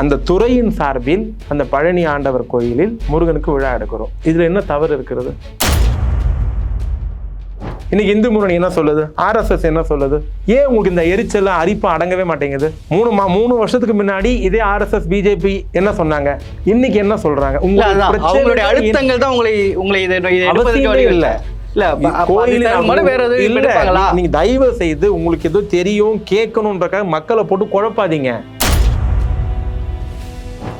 அந்த துறையின் சார்பில் அந்த பழனி ஆண்டவர் கோயிலில் முருகனுக்கு விழா எடுக்கிறோம். இதுல என்ன தவறு இருக்கிறது? இன்னைக்கு இந்து முன்னணி என்ன சொல்லுது? ஆர்எஸ்எஸ் என்ன சொல்லுது? ஏன் உங்களுக்கு இந்த எரிச்சல் அரிப்பு அடங்கவே மாட்டேங்குது? மூணு மா மூணு வருஷத்துக்கு முன்னாடி இதே ஆர்எஸ்எஸ் பிஜேபி என்ன சொன்னாங்க? இன்னைக்கு என்ன சொல்றாங்க? அவங்களுடைய அழுத்தங்கள் தான் உங்களை உங்களை இதை இல்ல. இல்ல எதுவும் நீங்க தயவு செய்து உங்களுக்கு ஏதோ தெரியும் கேட்கணுன்றக்காக மக்களை போட்டு குழப்பாதீங்க.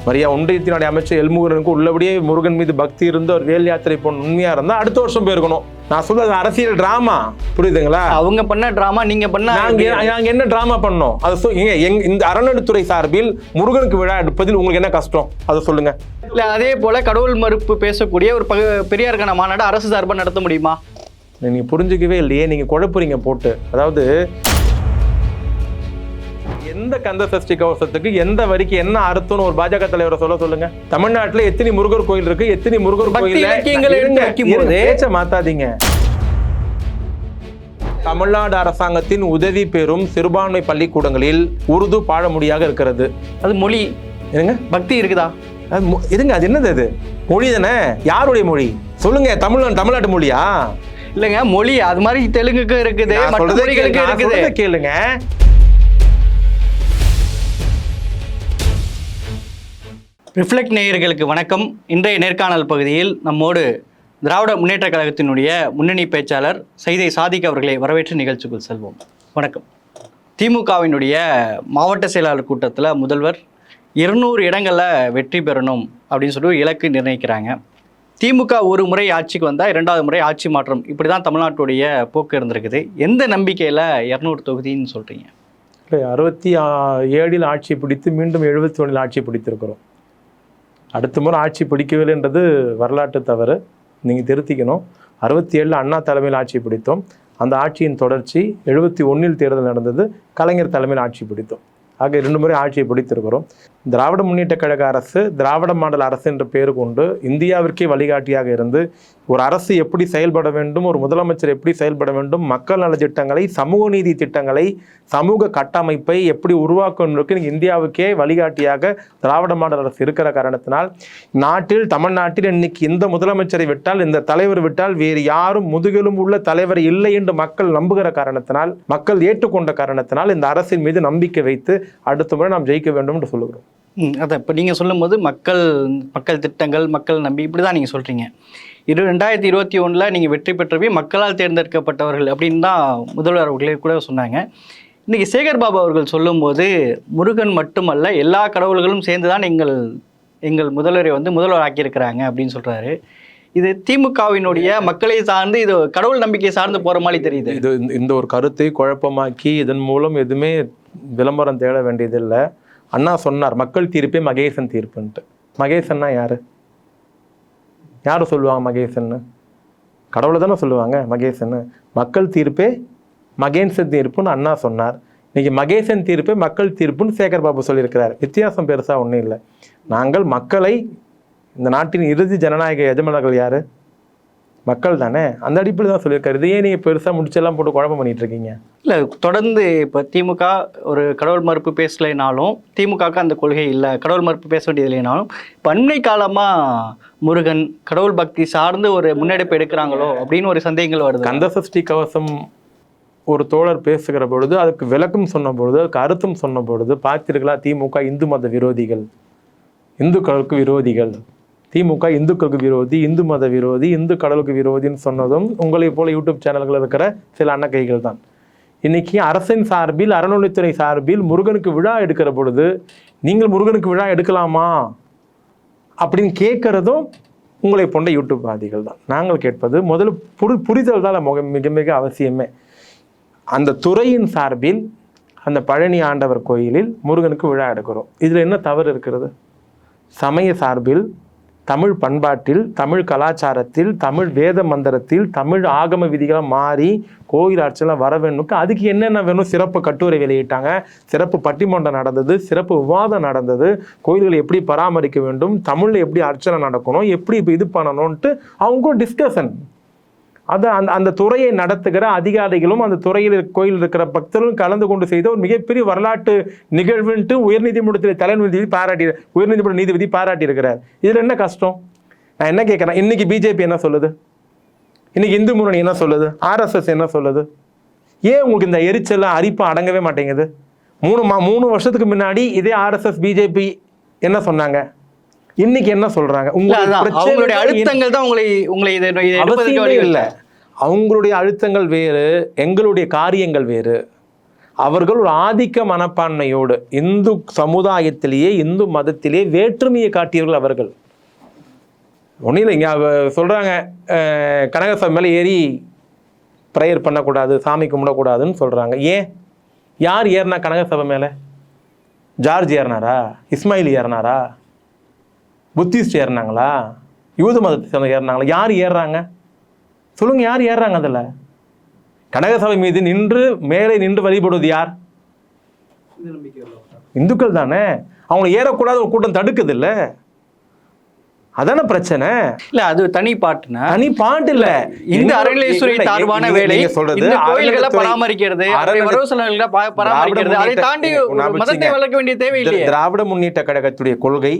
மரியா ஒன்றியத்தினுடைய அமைச்சர் எல்முருகனுக்கு உள்ளபடியே முருகன் மீது பக்தி இருந்து ஒரு வேல் யாத்திரை போன உண்மையா இருந்தா அடுத்த வருஷம் போயிருக்கணும். நான் சொல்றது அரசியல் டிராமா புரியுதுங்களா? அவங்க பண்ண டிராமா நீங்க பண்ண நாங்க என்ன டிராமா பண்ணோம்? அதை இந்த அறநிலைத்துறை சார்பில் முருகனுக்கு விழா எடுப்பதில் உங்களுக்கு என்ன கஷ்டம்? அதை சொல்லுங்க. இல்ல அதே போல கடவுள் மறுப்பு பேசக்கூடிய ஒரு பக- பெரியாருக்கான மாநாடு அரசு சார்பா நடத்த முடியுமா? நீங்க புரிஞ்சுக்கவே இல்லையே. நீங்க குழப்புறீங்க போட்டு. அதாவது எந்த கந்த சஷ்டி கவசத்துக்கு எந்த வரிக்கு என்ன அர்த்தம்னு ஒரு பாஜக தலைவரை சொல்ல சொல்லுங்க. தமிழ்நாட்டுல எத்தனை முருகர் கோயில் இருக்கு எத்தனை முருகர் கோயில் மாத்தாதீங்க. தமிழ்நாடு அரசாங்கத்தின் உதவி பெறும் சிறுபான்மை பள்ளிக்கூடங்களில் உருது பாழமொழியாக இருக்கிறது. அது மொழி. என்னங்க? பக்தி இருக்குதா? இதுங்க அது என்னது அது? மொழி தானே? யாருடைய மொழி? சொல்லுங்க தமிழ்நாடு தமிழ்நாட்டு மொழியா? இல்லங்க மொழி அது மாதிரி தெலுங்குக்கு இருக்குது மற்ற மொழிகளுக்கு கேளுங்க. ரிஃப்ளெக்ட் நேயர்களுக்கு வணக்கம். இன்றைய நேர்காணல் பகுதியில் நம்மோடு திராவிட முன்னேற்ற கழகத்தினுடைய முன்னணி பேச்சாளர் சைதை சாதிக் அவர்களை வரவேற்று நிகழ்ச்சிக்குள் செல்வோம். வணக்கம். திமுகவினுடைய மாவட்ட செயலாளர் கூட்டத்தில் முதல்வர் இருநூறு இடங்களில் வெற்றி பெறணும் அப்படின்னு சொல்லி இலக்கு நிர்ணயிக்கிறாங்க. திமுக ஒரு முறை ஆட்சிக்கு வந்தால் இரண்டாவது முறை ஆட்சி மாற்றம். இப்படி தான் தமிழ்நாட்டுடைய போக்கு இருந்திருக்குது. எந்த நம்பிக்கையில் இரநூறு தொகுதின்னு சொல்கிறீங்க இல்லை, அறுபத்தி ஏழில் ஆட்சி பிடித்து மீண்டும் எழுபத்தி ஒன்றில் ஆட்சி பிடித்திருக்கிறோம். அடுத்த முறை ஆட்சி பிடிக்கவில்லைன்றது வரலாற்று தவறு. நீங்கள் திருத்திக்கணும். அறுபத்தி ஏழில் அண்ணா தலைமையில் ஆட்சி பிடித்தோம். அந்த ஆட்சியின் தொடர்ச்சி எழுபத்தி ஒன்றில் தேர்தல் நடந்தது. கலைஞர் தலைமையில் ஆட்சி பிடித்தோம். ஆக இரண்டு முறை ஆட்சியை பிடித்திருக்கிறோம். திராவிட முன்னேற்ற கழக அரசு திராவிட மாடல் அரசு என்ற பெயர் கொண்டு இந்தியாவிற்கே வழிகாட்டியாக இருந்து ஒரு அரசு எப்படி செயல்பட வேண்டும் ஒரு முதலமைச்சர் எப்படி செயல்பட வேண்டும் மக்கள் நல திட்டங்களை சமூக நீதி திட்டங்களை சமூக கட்டமைப்பை எப்படி உருவாக்கணுக்கு இந்தியாவுக்கே வழிகாட்டியாக திராவிட மாடல் அரசு இருக்கிற காரணத்தினால் நாட்டில் தமிழ்நாட்டில் இன்னைக்கு இந்த முதலமைச்சரை விட்டால் இந்த தலைவர் விட்டால் வேறு யாரும் முதுகெலும் உள்ள தலைவர் இல்லை என்று மக்கள் நம்புகிற காரணத்தினால் மக்கள் ஏற்றுக்கொண்ட காரணத்தினால் இந்த அரசின் மீது நம்பிக்கை வைத்து அடுத்த முறை நாம் ஜெயிக்க வேண்டும் என்று சொல்லுகிறோம். அதான். இப்போ நீங்கள் சொல்லும்போது மக்கள் மக்கள் திட்டங்கள் மக்கள் நம்பி இப்படி தான் நீங்கள் சொல்கிறீங்க இரு ரெண்டாயிரத்தி இருபத்தி ஒன்றில் நீங்கள் வெற்றி பெற்றவே மக்களால் தேர்ந்தெடுக்கப்பட்டவர்கள் அப்படின்னு தான் முதல்வர் அவர்களே கூட சொன்னாங்க. இன்றைக்கி சேகர் பாபு அவர்கள் சொல்லும்போது முருகன் மட்டுமல்ல எல்லா கடவுள்களும் சேர்ந்து தான் எங்கள் எங்கள் முதல்வரை வந்து முதல்வர் ஆக்கியிருக்கிறாங்க அப்படின்னு சொல்கிறாரு இது திமுகவினுடைய மக்களை சார்ந்து இது கடவுள் நம்பிக்கை சார்ந்து போகிற மாதிரி தெரியுது. இது இந்த- இந்த ஒரு கருத்தை குழப்பமாக்கி இதன் மூலம் எதுவுமே விளம்பரம் தேட வேண்டியதில்லை. அண்ணா சொன்னார் மக்கள் தீர்ப்பே மகேசன் தீர்ப்புன்ட்டு. மகேசன்னா யாரு? யார் சொல்லுவாங்க மகேசன்னு? கடவுளை தானே சொல்லுவாங்க மகேசன்னு. மக்கள் தீர்ப்பே மகேசன் தீர்ப்புன்னு அண்ணா சொன்னார். இன்றைக்கி மகேசன் தீர்ப்பே மக்கள் தீர்ப்புன்னு சேகர் பாபு சொல்லியிருக்கிறார். வித்தியாசம் பெருசாக ஒன்றும் இல்லை. நாங்கள் மக்களை இந்த நாட்டின் இறுதி ஜனநாயக எஜமானர்கள் யார்? மக்கள் தானே. அந்த அடிப்படையில் தான் சொல்லியிருக்காரு. இதையே நீங்கள் பெருசாக முடிச்செல்லாம் போட்டு குழப்பம் பண்ணிட்டு இருக்கீங்க? இல்லை தொடர்ந்து இப்போ திமுக ஒரு கடவுள் மறுப்பு பேசலைனாலும் திமுகவுக்கு அந்த கொள்கை இல்லை. கடவுள் மறுப்பு பேச வேண்டியது இல்லைனாலும் இப்போ காலமாக முருகன் கடவுள் பக்தி சார்ந்து ஒரு முன்னெடுப்பு எடுக்கிறாங்களோ அப்படின்னு ஒரு சந்தேகங்கள் வருது. கந்த சஷ்டி கவசம் ஒரு தோழர் பேசுகிற பொழுது அதுக்கு விளக்கம் சொன்ன பொழுது அதுக்கு அர்த்தம் சொன்ன பொழுது பார்த்தீர்களா திமுக இந்து மத விரோதிகள். இந்துக்களுக்கு விரோதிகள். திமுக இந்துக்களுக்கு விரோதி இந்து மத விரோதி இந்து கடவுளுக்கு விரோதின்னு சொன்னதும் உங்களை போல யூடியூப் சேனல்கள் இருக்கிற சில அன்னக்கைகள் தான். இன்னைக்கு அரசின் சார்பில் அறநிலைத்துறை சார்பில் முருகனுக்கு விழா எடுக்கிற பொழுது நீங்கள் முருகனுக்கு விழா எடுக்கலாமா? அப்படின்னு கேட்குறதும் உங்களை போன்ற யூடியூப் வாதிகள் தான். நாங்கள் கேட்பது முதல்ல புரி புரிதல் தான் மிக மிக மிக அவசியமே. அந்த துறையின் சார்பில் அந்த பழனி ஆண்டவர் கோயிலில் முருகனுக்கு விழா எடுக்கிறோம். இதில் என்ன தவறு இருக்கிறது? சமய சார்பில் தமிழ் பண்பாட்டில் தமிழ் கலாச்சாரத்தில் தமிழ் வேத மந்திரத்தில் தமிழ் ஆகம விதிகளை மாறி கோயில் ஆட்சியெல்லாம் வர வேணும்க்கு அதுக்கு என்னென்ன வேணும்? சிறப்பு கட்டுரை வெளியிட்டாங்க. சிறப்பு பட்டிமன்றம் நடந்தது சிறப்பு விவாதம் நடந்தது. கோயில்களை எப்படி பராமரிக்க வேண்டும்? தமிழில் எப்படி அர்ச்சனை நடக்கணும்? எப்படி இப்போ இது பண்ணணும்ன்ட்டு அவங்க டிஸ்கஷன் அது அந்த அந்த துறையை நடத்துகிற அதிகாரிகளும் அந்த துறையில் கோயில் இருக்கிற பக்தர்களும் கலந்து கொண்டு செய்த ஒரு மிகப்பெரிய வரலாற்று நிகழ்வுன்ட்டு உயர்நீதிமன்றத்தில் தலைமை நீதிபதி பாராட்டி உயர்நீதிமன்ற நீதிபதி பாராட்டியிருக்கிறார். இதில் என்ன கஷ்டம்? நான் என்ன கேட்குறேன்? இன்னைக்கு பிஜேபி என்ன சொல்லுது? இன்னைக்கு இந்து முன்னணி என்ன சொல்லுது? ஆர்எஸ்எஸ் என்ன சொல்லுது? ஏன் உங்களுக்கு இந்த எரிச்சலாம் அரிப்பு அடங்கவே மாட்டேங்குது? மூணு மா மூணு வருஷத்துக்கு முன்னாடி இதே ஆர்எஸ்எஸ் பிஜேபி என்ன சொன்னாங்க? இன்னைக்கு என்ன சொல்றாங்க? என்ன? அழுத்தங்கள் தான் உங்களை உங்களை இதை. இல்லை. அவங்களுடைய அழுத்தங்கள் வேறு எங்களுடைய காரியங்கள் வேறு. அவர்கள் ஒரு ஆதிக்க மனப்பான்மையோடு இந்து சமுதாயத்திலேயே இந்து மதத்திலே வேற்றுமையை காட்டியவர்கள் அவர்கள். ஒன்றும் இல்லை இங்கே சொல்கிறாங்க கனகசபை மேலே ஏறி ப்ரேயர் பண்ணக்கூடாது சாமி கும்பிடக்கூடாதுன்னு சொல்கிறாங்க ஏன்? யார் ஏறினா கனகசபை மேலே? ஜார்ஜ் ஏறினாரா? இஸ்மாயில் ஏறினாரா? புத்திஸ்ட் ஏறினாங்களா? யூத மதத்தை சேர்ந்த ஏறினாங்களா? யார் ஏறுறாங்க? சொல்லுங்க யார் ஏறுறாங்க அதில்? கனகசபை மீது நின்று மேலே நின்று வழிபடுவது யார்? இந்துக்கள் தானே. அவங்க ஏறக்கூடாத ஒரு கூட்டம் தடுக்குது இல்ல? அதானே பிரச்சனை? இல்ல அது தனி பாட்டுனா? தனி பாட்டு இல்ல. இந்த அறநிலையத்துறை இல்ல, நீங்க- வேலை சொல்றது கோயில்களை பராமரிக்கிறது பராமரிக்கிறது அதை தாண்டி மதத்தை. வளர்க்க வேண்டிய தேவை இல்லையே திராவிட முன்னேற்ற கழகத்துடைய கொள்கை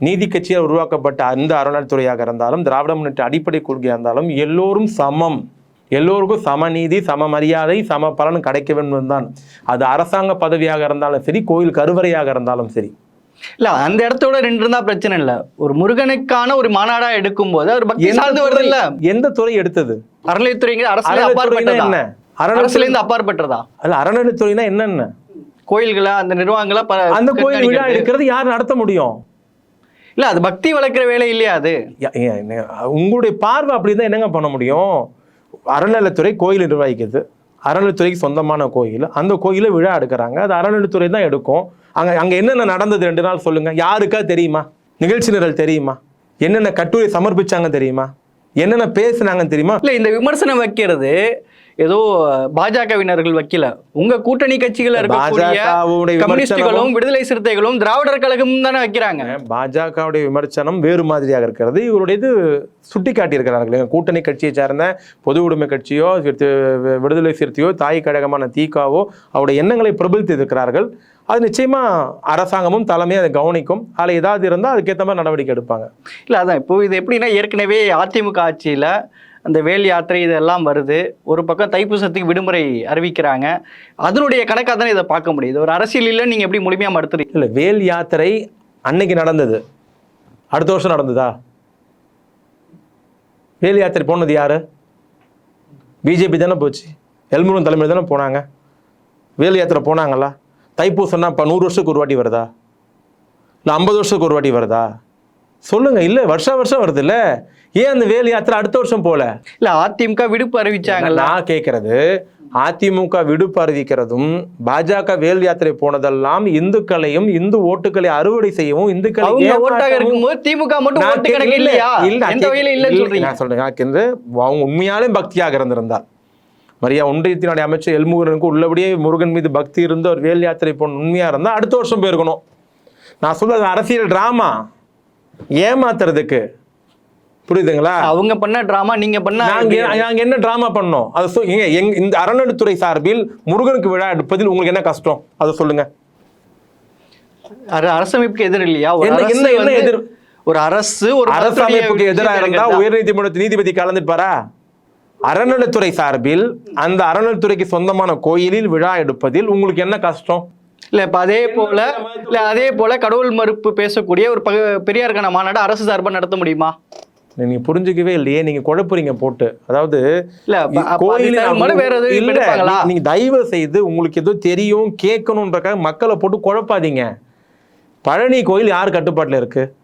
நீதி கட்சியால் உருவாக்கப்பட்ட அந்த அறநிலைத்துறையாக இருந்தாலும் திராவிட முன்னேற்ற அடிப்படை கொள்கையாக இருந்தாலும் எல்லோரும் சமம். எல்லோருக்கும் சமநீதி சம மரியாதை சம பலன் கிடைக்க வேண்டும் தான் அது அரசாங்க பதவியாக இருந்தாலும் சரி கோயில் கருவறையாக இருந்தாலும் சரி. இல்ல அந்த இடத்தோட நின்று இருந்தா பிரச்சனை இல்ல. ஒரு முருகனுக்கான ஒரு மாநாடா எடுக்கும் போது பக்தி எந்த சார்ந்து வருது துறை- இல்ல எந்த துறை எடுத்தது? அறநிலைத்துறைங்க அரசுல அறநிலைத்துறைனா அப்பாற்பட்டதா? என்ன? அரசுல இருந்து அப்பாற்பட்டதா? அல்ல அறநிலைத்துறைனா என்னென்ன? கோயில்களை அந்த நிர்வாகங்களை அந்த கோயில் விழா. எடுக்கிறது யார் நடத்த முடியும்? இல்ல அது பக்தி வளர்க்கிற வேலை இல்லையா அது? உங்களுடைய பார்வை அப்படி தான் என்னங்க பண்ண முடியும்? அறநிலைத்துறை கோயில் நிர்வகிக்குது அறநிலைத்துறைக்கு சொந்தமான கோயில். அந்த கோயில விழா எடுக்கிறாங்க. அது அறநிலைத்துறை தான் எடுக்கும். அங்க அங்க என்னென்ன நடந்தது ரெண்டு நாள் சொல்லுங்க. யாருக்கா தெரியுமா? நிகழ்ச்சி நிரல் தெரியுமா? என்னென்ன கட்டுரை சமர்ப்பிச்சாங்க தெரியுமா? என்னென்ன பேசுனாங்கன்னு தெரியுமா? இல்ல இந்த விமர்சனம் வைக்கிறது ஏதோ பாஜகவினர்கள் வைக்கல. உங்க கூட்டணி கட்சிகள் கம்யூனிஸ்டுகளும் விடுதலை சிறுத்தைகளும் திராவிடர் கழகமும் தானே வைக்கிறாங்க. பாஜகவுடைய விமர்சனம் வேறு மாதிரியாக இருக்கிறது. இவருடையது சுட்டி காட்டியிருக்கிறார்கள் எங்க கூட்டணி கட்சியை சார்ந்த பொது உடைமை கட்சியோ விடுதலை சிறுத்தையோ தாய் கழகமான தீகாவோ அவருடைய எண்ணங்களை பிரபலித்து இருக்கிறார்கள் அது நிச்சயமா அரசாங்கமும் தலைமையும் அதை கவனிக்கும். அதில் ஏதாவது இருந்தால் அதுக்கேற்ற மாதிரி நடவடிக்கை எடுப்பாங்க. இல்ல அதான். இப்போ இது எப்படின்னா ஏற்கனவே அதிமுக ஆட்சியில அந்த வேல் யாத்திரை இதெல்லாம் வருது. ஒரு பக்கம் தைப்பூசத்துக்கு விடுமுறை அறிவிக்கிறாங்க. அதனுடைய கணக்காக தானே இதை பார்க்க முடியுது. ஒரு அரசியல் நீங்கள் எப்படி முழுமையாக மறுத்துறீங்க? இல்லை வேல் யாத்திரை அன்னைக்கு நடந்தது. அடுத்த வருஷம் நடந்ததா? வேல் யாத்திரை போனது யாரு? பிஜேபி தானே போச்சு. எல்முருகன் தலைமையில் தானே போனாங்க. வேல் யாத்திரை போனாங்களா? தைப்பூசம்னா இப்போ நூறு வருஷத்துக்கு ஒரு வாட்டி வருதா? இல்லை ஐம்பது வருஷத்துக்கு ஒரு வாட்டி வருதா? சொல்லுங்க இல்லை வருஷம் வருஷம் வருது இல்ல? ஏன் அந்த வேல் யாத்திரை அடுத்த வருஷம் போல? இல்ல அதிமுக விடுப்பு அறிவிச்சாங்கல்ல. நான் கேட்கறது அதிமுக விடுப்பு அறிவிக்கிறதும் பாஜக வேல் யாத்திரை போனதெல்லாம் இந்துக்களையும் இந்து ஓட்டுகளை அறுவடை செய்யவும் இந்துக்களை அவங்க ஓட்டாக ஏமாற்றவும். இருக்கும்போது திமுக மட்டும் நான் ஓட்டு கே- கணக்கு இல்ல, இல்லையா? இல்ல, நான் சொல்றேன் அவங்க உண்மையாலே பக்தியாக இருந்திருந்தார் மரியா ஒன்றியத்தினுடைய அமைச்சர் எல்முருகனுக்கு உள்ளபடியே முருகன் மீது பக்தி இருந்து ஒரு வேல் யாத்திரை போன உண்மையா இருந்தா அடுத்த வருஷம் போயிருக்கணும். நான் சொல்றது அரசியல் டிராமா ஏமாத்துறதுக்கு. புரியுதுங்களா? அவங்க பண்ண டிராமா நீங்க பண்ண நாங்க என்ன டிராமா பண்ணோம்? அதை எங்க இந்த அறநிலைத்துறை சார்பில் முருகனுக்கு விழா எடுப்பதில் உங்களுக்கு என்ன கஷ்டம்? அதை சொல்லுங்க. அர- அரசமைப்புக்கு எதிர் இல்லையா? என்ன- என்ன- எதிர்? ஒரு அரசு ஒரு அரசு மதத்துடைய அமைப்புக்கு எதிராக இருந்தா? உயர்நீதிமன்ற நீதிபதி கலந்துப்பாரா? அறநிலைத்துறை சார்பில் அந்த அறநிலைத்துறைக்கு சொந்தமான கோயிலில் விழா எடுப்பதில் உங்களுக்கு என்ன கஷ்டம்? இல்ல இப்ப அதே போல இல்ல அதே போல கடவுள் மறுப்பு பேசக்கூடிய ஒரு பக- பெரியாருக்கான மாநாடு அரசு சார்பா நடத்த முடியுமா? நீங்க புரிஞ்சுக்கவே இல்லையே. நீங்க குழப்புறீங்க போட்டு. அதாவது எதுவும் நீங்க தயவு செய்து உங்களுக்கு ஏதோ தெரியும் கேட்கணுன்றக்காக மக்களை போட்டு குழப்பாதீங்க. பழனி கோயில் யார் கட்டுப்பாட்டுல இருக்கு?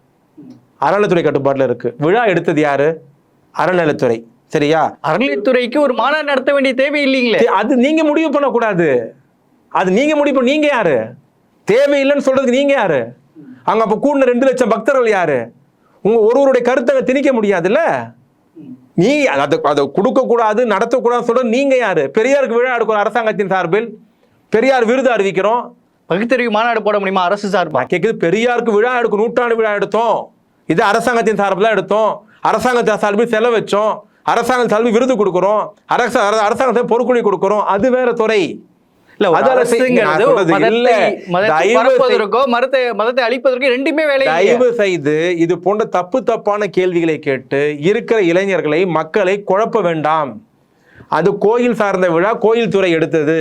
அறநிலைத்துறை கட்டுப்பாட்டுல இருக்கு. விழா எடுத்தது யாரு? அறநிலைத்துறை சரியா? அறநிலைத்துறைக்கு ஒரு மாநாடு நடத்த வேண்டிய தேவை இல்லைங்களே. அது நீங்க முடிவு பண்ணக்கூடாது. அது நீங்க முடிவு பண்ண நீங்க யாரு? தேவையில்லைன்னு சொல்றதுக்கு நீங்க யாரு? அங்க அப்ப கூடின ரெண்டு லட்சம் பக்தர்கள் யாரு? உங்க ஒருவருடைய கருத்தை திணிக்க முடியாதுல்ல? நீ அதை அதை கொடுக்க கூடாது நடத்தக்கூடாதுன்னு சொல்ற நீங்க யாரு? பெரியாருக்கு விழா எடுக்கிறோம் அரசாங்கத்தின் சார்பில் பெரியார் விருது அறிவிக்கிறோம். பகுத்தறிவு மாநாடு போட முடியுமா? அரசு சார்பா? கேட்குது பெரியாருக்கு விழா எடுக்கும் நூற்றாண்டு விழா எடுத்தோம். இது அரசாங்கத்தின் சார்பில் எடுத்தோம். அரசாங்கத்தின் சார்பில் செலவு வச்சோம். அரசாங்கம் சார்பு விருது கொடுக்குறோம். அரச அர- அரசாங்கத்தை பொறுக்குழி கொடுக்குறோம். அது வேற துறை. இல்ல. மதத்தை மதத்தை மதத்தை அழிப்பதற்கோ ரெண்டுமே வேலை. தயவு செய்து இது போன்ற தப்பு தப்பான கேள்விகளை கேட்டு இருக்கிற இளைஞர்களை மக்களை குழப்ப வேண்டாம். அது கோயில் சார்ந்த விழா கோயில் துறை எடுத்தது.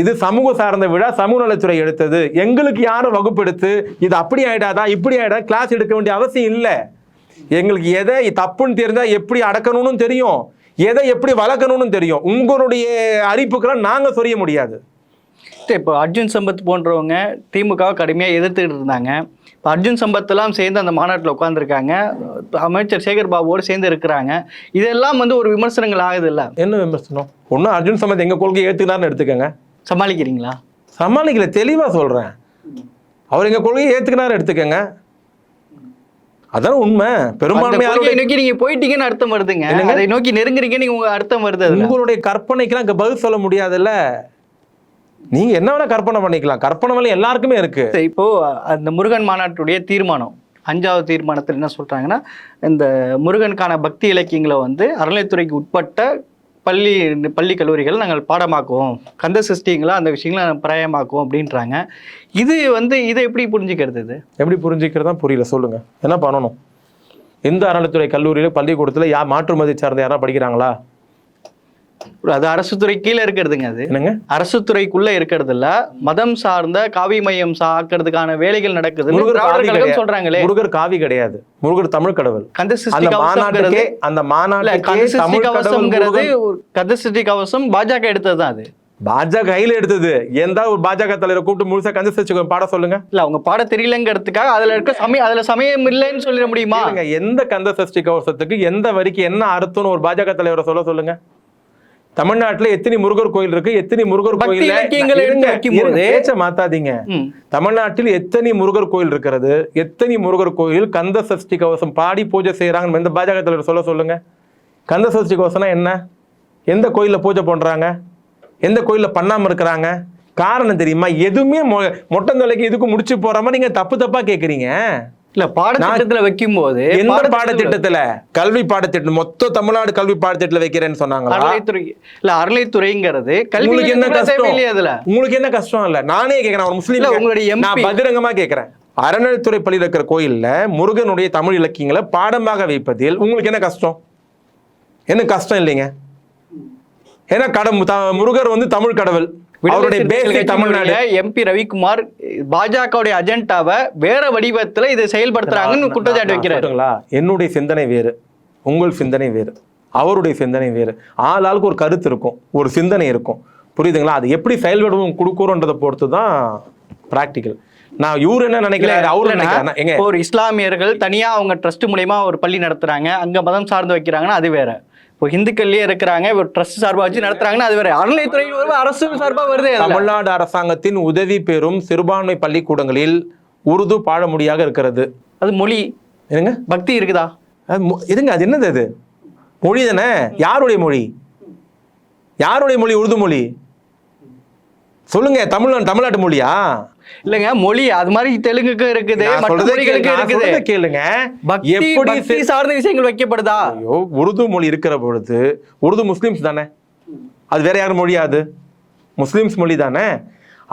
இது சமூக சார்ந்த விழா சமூக நலத்துறை எடுத்தது. எங்களுக்கு யாரும் வகுப்பெடுத்து? இது அப்படி ஆயிடாதா? இப்படி ஆயிடா? கிளாஸ் எடுக்க வேண்டிய அவசியம் இல்லை. எங்களுக்கு எதை தப்புன்னு தெரிஞ்சா எப்படி அடக்கணும்னு தெரியும். எதை எப்படி வளர்க்கணும்னு தெரியும். உங்களுடைய அறிப்புக்கெல்லாம் நாங்க சொரிய முடியாது. இப்போ அர்ஜுன் சம்பத் போன்றவங்க திமுகவை கடுமையாக எதிர்த்துக்கிட்டு இருந்தாங்க. இப்போ அர்ஜுன் சம்பத்லாம் சேர்ந்து அந்த மாநாட்டில் உட்காந்துருக்காங்க அமைச்சர் சேகர் பாபுவோடு சேர்ந்து இருக்கிறாங்க. இதெல்லாம் வந்து ஒரு விமர்சனங்கள் ஆகுது இல்ல? என்ன விமர்சனம்? ஒன்றும் அர்ஜுன் சம்பத் எங்க கொள்கை ஏத்துக்கினார்னு எடுத்துக்கங்க. சமாளிக்கிறீங்களா? சமாளிக்கல தெளிவா சொல்றேன். அவர் எங்க கொள்கையை ஏத்துக்கினாரு எடுத்துக்கங்க. அதான உண்மை. கொள்கையை நோக்கி நீங்க போயிட்டீங்கன்னு அர்த்தம் வருதுங்க? அதை நோக்கி நெருங்குறீங்கன்னு உங்க அர்த்தம் வருது உங்களுடைய கற்பனைக்கெல்லாம் அங்க பதில் சொல்ல முடியாதுல்ல? நீங்க என்ன வேணா கற்பனை பண்ணிக்கலாம். கற்பனை வேலை எல்லாருக்குமே இருக்கு. இப்போ அந்த முருகன் மாநாட்டுடைய தீர்மானம். அஞ்சாவது தீர்மானத்தில் என்ன சொல்றாங்கன்னா இந்த முருகனுக்கான பக்தி இலக்கியங்களை வந்து அறநிலைத்துறைக்கு உட்பட்ட பள்ளி பள்ளி கல்லூரிகள் நாங்கள் பாடமாக்குவோம். கந்த சிருஷ்டிங்களை அந்த விஷயங்களை பிரயமாக்குவோம் அப்படின்றாங்க. இது வந்து இதை எப்படி புரிஞ்சுக்கிறது இது? எப்படி புரிஞ்சுக்கிறதா புரியல சொல்லுங்க. என்ன பண்ணணும்? எந்த அறநிலைத்துறை கல்லூரியில பள்ளிக்கூடத்துல யா மாற்று மதி சார்ந்த யாரா படிக்கிறாங்களா? அது அரசு துறை கீழே இருக்கிறதுங்க அது. என்னங்க? அரசு துறைக்குள்ள இருக்கிறது இல்ல மதம் சார்ந்த காவி மையம் சாக்கிறதுக்கான வேலைகள் முருகர் கிடையாது. சொல்றாங்களே. முருகர் காவி கிடையாது. முருகர் தமிழ் கடவுள். அந்த கந்தசஷ்டி தமிழ் கடவுள் கவசம்ங்கிறது கந்தசஷ்டி கவசம் பாஜக எடுத்தது தான் அது. பாஜக கையில எடுத்தது. எந்த ஒரு பாஜக தலைவரை கூப்பிட்டு முழுசா கந்த சச்சிவ பாட சொல்லுங்க? இல்ல அவங்க பாட தெரியலங்கிறதுக்காக அதுல இருக்க சமயம் அதுல சமயம் இல்லைன்னு சொல்லிட முடியுமா? எந்த கந்த சஷ்டி கவசத்துக்கு எந்த வரிக்கு என்ன அர்த்தம்னு ஒரு பாஜக தலைவரை சொல்ல சொல்லுங்க. தமிழ்நாட்டுல எத்தனை முருகர் கோயில் இருக்கு? எத்தனை முருகர் கோயில் பேச்ச மாத்தாதீங்க. தமிழ்நாட்டில் எத்தனை முருகர் கோயில் இருக்கிறது? எத்தனை முருகர் கோயில்? கந்த சஷ்டி கவசம் பாடி பூஜை செய்யறாங்கன்னு எந்த பாஜக தலைவர் சொல்ல சொல்லுங்க. கந்த சஷ்டி கவசம்னா என்ன? எந்த கோயில்ல பூஜை பண்றாங்க? எந்த கோயில்ல பண்ணாம இருக்கிறாங்க? காரணம் தெரியுமா? எதுவுமே மொ- மொட்டந்தலைக்கு இதுக்கு முடிச்சு போற மாதிரி நீங்க தப்பு தப்பா கேக்குறீங்க. இல்ல பாடத்திட்டத்துல வைக்கும் போது எந்த பாடத்திட்டத்துல கல்வி பாடத்திட்டம் மொத்த தமிழ்நாடு கல்வி பாடத்திட்டத்துல வைக்கிறேன்னு சொன்னாங்களா? அறநிலைத்துறை இல்ல அறநிலைத்துறைங்கிறது கல்வி உங்களுக்கு என்ன கஷ்டம்? அதுல. உங்களுக்கு என்ன கஷ்டம் இல்ல? நானே கேக்குறேன் ஒரு முஸ்லீம் உங்களுடைய நான் பகிரங்கமா கேக்குறேன். அறநிலைத்துறை பள்ளியில் இருக்கிற கோயில்ல முருகனுடைய தமிழ் இலக்கியங்களை பாடமாக வைப்பதில் உங்களுக்கு என்ன கஷ்டம்? என்ன கஷ்டம் இல்லைங்க? ஏன்னா கடம் த- முருகர் வந்து தமிழ் கடவுள். அவருடைய தமிழ்நாடு. எம்பி ரவிக்குமார் பாஜகவுடைய அஜெண்டாவை வேற வடிவத்துல இதை செயல்படுத்துறாங்கன்னு குற்றச்சாட்டு வைக்கிறாரு. சொல்லட்டுங்களா? என்னுடைய சிந்தனை வேறு. உங்கள் சிந்தனை வேறு. அவருடைய சிந்தனை வேறு. ஆள் ஆளுக்கு ஒரு கருத்து இருக்கும். ஒரு சிந்தனை இருக்கும். புரியுதுங்களா? அது எப்படி செயல்படுவோம் கொடுக்குறோன்றதை பொறுத்து தான் ப்ராக்டிக்கல் நான் இவரு என்ன நினைக்கிறாரு? அவரு இப்போ ஒரு இஸ்லாமியர்கள் தனியா அவங்க ட்ரஸ்ட் மூலியமா ஒரு பள்ளி நடத்துறாங்க. அங்க மதம் சார்ந்து வைக்கிறாங்கன்னா அது வேற. இப்போ இந்துக்கள்லயே இருக்கிறாங்க. ஒரு ட்ரஸ்ட் சார்பா வச்சு நடத்துறாங்கன்னா அது வேற. அறநிலைத்துறை அரசு சார்பா வருது. தமிழ்நாடு அரசாங்கத்தின் உதவி பெறும் சிறுபான்மை பள்ளிக்கூடங்களில் உருது பாடமொழியாக இருக்கிறது. அது மொழி. என்னங்க? பக்தி இருக்குதா? இருங்க அது என்னது அது? மொழி தானே? யாருடைய மொழி? யாருடைய மொழி? உருது மொழி? சொல்லுங்க தமிழ் தமிழ்நாட்டு மொழியா? இல்லைங்க மொழி அது மாதிரி தெலுங்குக்கு இருக்குது மொழிகளுக்கு இருக்குது. கேளுங்க. எப்படி சார்ந்த விஷயங்கள் வைக்கப்படுதா? ஐயோ உருது மொழி இருக்கிற பொழுது உருது முஸ்லிம்ஸ் தானே? அது வேற யார் மொழியா அது? முஸ்லிம்ஸ் மொழி தானே?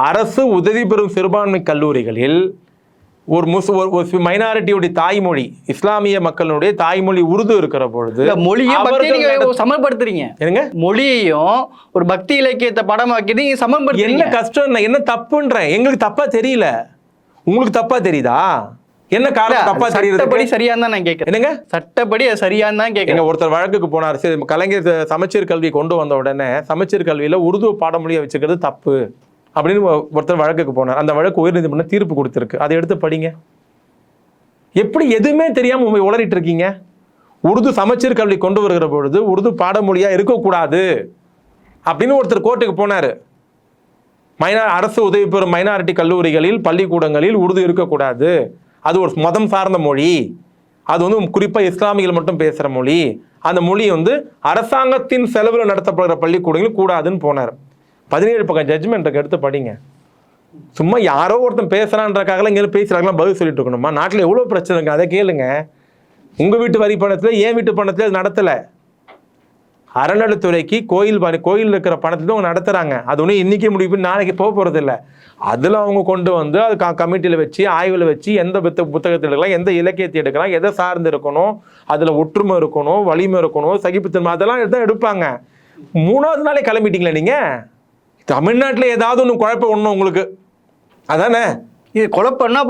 அரசு உதவி பெறும் சிறுபான்மை கல்லூரிகளில் ஒரு முஸ் ஒரு- மைனாரிட்டியுடைய தாய்மொழி இஸ்லாமிய மக்களுடைய தாய்மொழி உருது இருக்கிற பொழுது மொழியும் சமப்படுத்துறீங்க. என்னங்க? மொழியையும் ஒரு பக்தி இலக்கியத்தை படமாக்கி நீங்க என்ன சமப்படுத்துறீங்க கஷ்டம் என்ன- என்ன தப்புன்றேன்? எங்களுக்கு தப்பா தெரியல. உங்களுக்கு தப்பா தெரியுதா? என்ன காரணம் தப்பா சட்டப்படி தெரியுது சரியான்னு தான் நான் கேட்கிறேன் என்னங்க? சட்டப்படி அது சரியான்னு தான் கேட்கிறேன் ஒருத்தர் வழக்குக்கு போனார். சரி கலைஞர் சமச்சீர் கல்வி கொண்டு வந்த உடனே சமச்சீர் கல்வியில உருது பாடமொழியை வச்சுக்கிறது தப்பு. அப்படின்னு ஒருத்தர் வழக்குக்கு போனார். அந்த வழக்கு உயர்நீதிமன்றம் தீர்ப்பு கொடுத்துருக்கு. அதை எடுத்து படிங்க. எப்படி எதுவுமே தெரியாமல் உண்மை உளறிட்டு இருக்கீங்க? உருது சமச்சீர் கல்வி கொண்டு வருகிற பொழுது உருது பாடமொழியாக இருக்கக்கூடாது அப்படின்னு ஒருத்தர் கோர்ட்டுக்கு போனார். மைனார் அரசு உதவி பெறும் மைனாரிட்டி கல்லூரிகளில் பள்ளிக்கூடங்களில் உருது இருக்கக்கூடாது. அது ஒரு மதம் சார்ந்த மொழி. அது வந்து குறிப்பாக இஸ்லாமிகள் மட்டும் பேசுகிற மொழி. அந்த மொழி வந்து அரசாங்கத்தின் செலவில் நடத்தப்படுகிற பள்ளிக்கூடங்களில் கூடாதுன்னு போனார். பதினேழு பக்கம் ஜட்ஜ்மெண்ட்டுக்கு எடுத்து படிங்க. சும்மா யாரோ ஒருத்தன் பேசுகிறான்றக்காகலாம் இங்கேயும் பேசுகிறாங்களாம் பதில் சொல்லிட்டு இருக்கணுமா? நாட்டில் எவ்வளோ பிரச்சனை அதை கேளுங்க. உங்கள் வீட்டு வரி பணத்தில் என் வீட்டு பணத்தில் அது நடத்தலை. அறநிலைத்துறைக்கு கோயில் பணி கோயில் இருக்கிற பணத்தை அவங்க நடத்துகிறாங்க அது ஒன்றும் இன்னைக்கு முடிவு நாளைக்கு போக போகிறதில்ல அதில் அவங்க கொண்டு வந்து அது கமிட்டியில் வச்சு ஆய்வில் வச்சு எந்த புத்த புத்தகத்தை எடுக்கலாம் எந்த இலக்கியத்தை எடுக்கலாம் எதை சார்ந்து இருக்கணும் அதில் ஒற்றுமை இருக்கணும் வலிமை இருக்கணும் சகிப்புத்தன்மை அதெல்லாம் தான் எடுப்பாங்க. மூணாவது நாளே கிளம்பிட்டீங்களா நீங்கள் தமிழ்நாட்டுல ஏதாவது ஒன்று குழப்பம் ஒண்ணு உங்களுக்கு? அதானே? இது குழப்பம்னா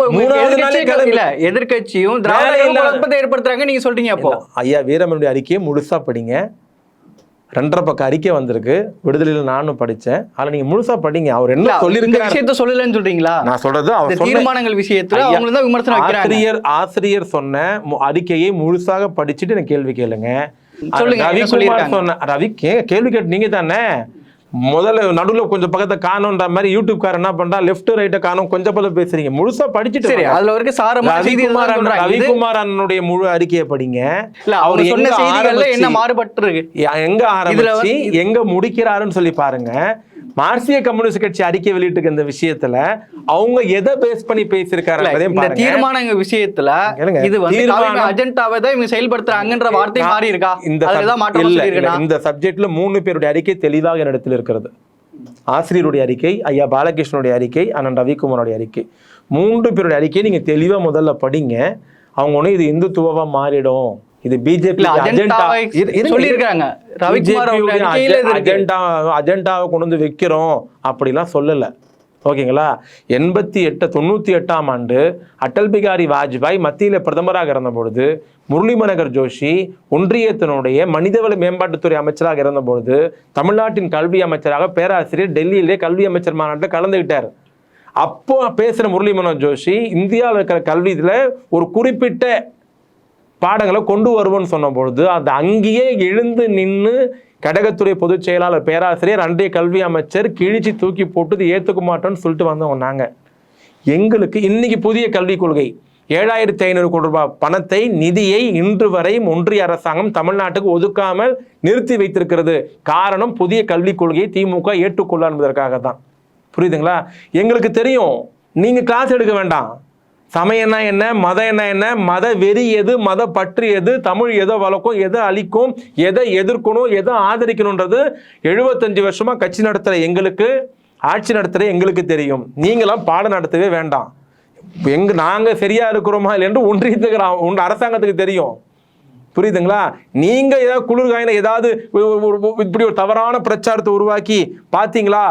இல்ல இல்ல. குழப்பத்தை ஏற்படுத்துறாங்க நீங்க சொல்றீங்க அப்போ. ஐயா வீரமனுடைய அறிக்கையை முழுசா படிங்க. ரெண்டரை பக்கம் அறிக்கை வந்திருக்கு. விடுதலையில் நானும் படிச்சேன். அதில் நீங்க முழுசா படிங்க. அவர் என்ன இந்த சொல்லியிருக்காரு? விஷயத்த சொல்லலன்னு சொல்றீங்களா? நான் சொல்றது அவர் சொன்ன தீர்மானங்கள் விஷயத்துல அவங்களும் தான் விமர்சனம் ஆசிரியர் ஆசிரியர் சொன்ன அறிக்கையை முழுசாக படிச்சுட்டு எனக்கு கேள்வி கேளுங்க. சொல்லுங்க, ரவிக்குமார்? சொன்ன ரவி கே- கேள்வி கேட்டு நீங்க தானே முதல்ல நடுவுல கொஞ்சம் பக்கத்தை காணுன்ற மாதிரி யூடியூப் காரர் என்ன பண்றா லெஃப்ட் ரைட்டை காணும். கொஞ்சம் பக்கம் பேசுறீங்க. முழுசா படிச்சுட்டு சரி. அதுல வரைக்கும் செய்தி ரவிக்குமார் அண்ணனுடைய முழு அறிக்கையை படிங்க. இல்ல அவர் சொன்ன செய்திகள்ல என்ன மாறுபட்டு இருக்கு எங்க ஆரம்பிச்சு எங்க முடிக்கிறாருன்னு சொல்லி பாருங்க. மார்க்சிய கம்யூனிஸ்ட் கட்சி அறிக்கை வெளியிட்டு இந்த விஷயத்துல அவங்க எதை பேஸ் பண்ணி பேசியிருக்காரு இந்த தீர்மானங்க விஷயத்துல. இது அஜெண்டாவை தான் இவங்க செயல்படுத்துறாங்கன்ற வார்த்தை மாறி இருக்கா? இந்த இந்த சப்ஜெக்ட்ல மூணு பேருடைய அறிக்கை தெளிவாக என்னிடத்தில் இருக்கிறது. ஆசிரியருடைய அறிக்கை ஐயா பாலகிருஷ்ணனுடைய அறிக்கை அண்ணன் ரவிக்குமாரோடைய அறிக்கை. மூன்று பேருடைய அறிக்கையை நீங்க தெளிவா முதல்ல படிங்க. அவங்க ஒண்ணு இது இந்துத்துவமா மாறிடும். இது பிஜேபி சொல்லியிருக்காங்க அஜெண்டாவை கொண்டு வந்து வைக்கிறோம். அப்படிலாம் சொல்லல. ஓகேங்களா? எண்பத்தி எட்டு தொண்ணூத்தி எட்டாம் ஆண்டு அடல் பிகாரி வாஜ்பாய் மத்தியில பிரதமராக இருந்த பொழுது முரளி மனோகர் ஜோஷி ஒன்றியத்தினுடைய மனிதவள மேம்பாட்டுத்துறை அமைச்சராக இருந்த பொழுது தமிழ்நாட்டின் கல்வி அமைச்சராக பேராசிரியர் டெல்லியிலே கல்வி அமைச்சர் மாநாட்டில் கலந்துகிட்டார். அப்போ பேசுற முரளி மனோகர் ஜோஷி இந்தியாவில் இருக்கிற கல்வியில ஒரு குறிப்பிட்ட பாடங்களை கொண்டு வருவோம்னு சொன்ன பொழுது அது அங்கேயே எழுந்து நின்று கடகத்துறை பொதுச் செயலாளர் பேராசிரியர் அன்றைய கல்வி அமைச்சர் கிழிச்சு தூக்கி போட்டு ஏற்றுக்க மாட்டோம்னு சொல்லிட்டு வந்தவங்க நாங்கள் எங்களுக்கு இன்னைக்கு புதிய கல்விக் கொள்கை ஏழாயிரத்தி ஐநூறு கோடி ரூபாய் பணத்தை நிதியை இன்று வரை ஒன்றிய அரசாங்கம் தமிழ்நாட்டுக்கு ஒதுக்காமல் நிறுத்தி வைத்திருக்கிறது. காரணம் புதிய கல்விக் கொள்கையை திமுக ஏற்றுக்கொள்ள என்பதற்காக தான் புரியுதுங்களா? எங்களுக்கு தெரியும். நீங்கள் கிளாஸ் எடுக்க வேண்டாம். சமயம்னா என்ன மதம் என்ன என்ன? மத வெறி எது மத பற்று எது? தமிழ் எதை வளர்க்கும் எதை அழிக்கும் எதை எதிர்க்கணும் எதை ஆதரிக்கணுன்றது எழுபத்தஞ்சு வருஷமாக கட்சி நடத்துகிற எங்களுக்கு ஆட்சி நடத்துகிற எங்களுக்கு தெரியும். நீங்களாம் பாடம் நடத்தவே வேண்டாம். எங்க நாங்கள் சரியா இருக்கிறோமா இல்லைன்னு ஒன்றியத்துக்கு ஒன்று அரசாங்கத்துக்கு தெரியும். புரியுதுங்களா? நீங்கள் ஏதாவது குளிர்காயின ஏதாவது இப்படி ஒரு தவறான பிரச்சாரத்தை உருவாக்கி பார்த்தீங்களா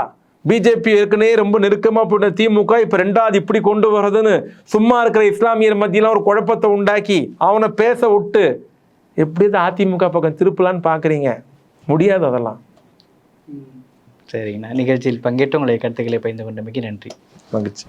பிஜேபி ஏற்கனவே ரொம்ப நெருக்கமா போட்ட திமுக இப்ப ரெண்டாவது இப்படி கொண்டு வர்றதுன்னு சும்மா இருக்கிற இஸ்லாமியர் மத்தியில ஒரு குழப்பத்தை உண்டாக்கி அவனை பேச விட்டு எப்படி தான் அதிமுக பக்கம் திருப்பலான்னு பாக்குறீங்க? முடியாது அதெல்லாம். சரிங்கண்ணா. நிகழ்ச்சியில் பங்கேற்று உங்களுடைய கருத்துக்களை பகிர்ந்து கொண்டமைக்கு நன்றி. மகிழ்ச்சி.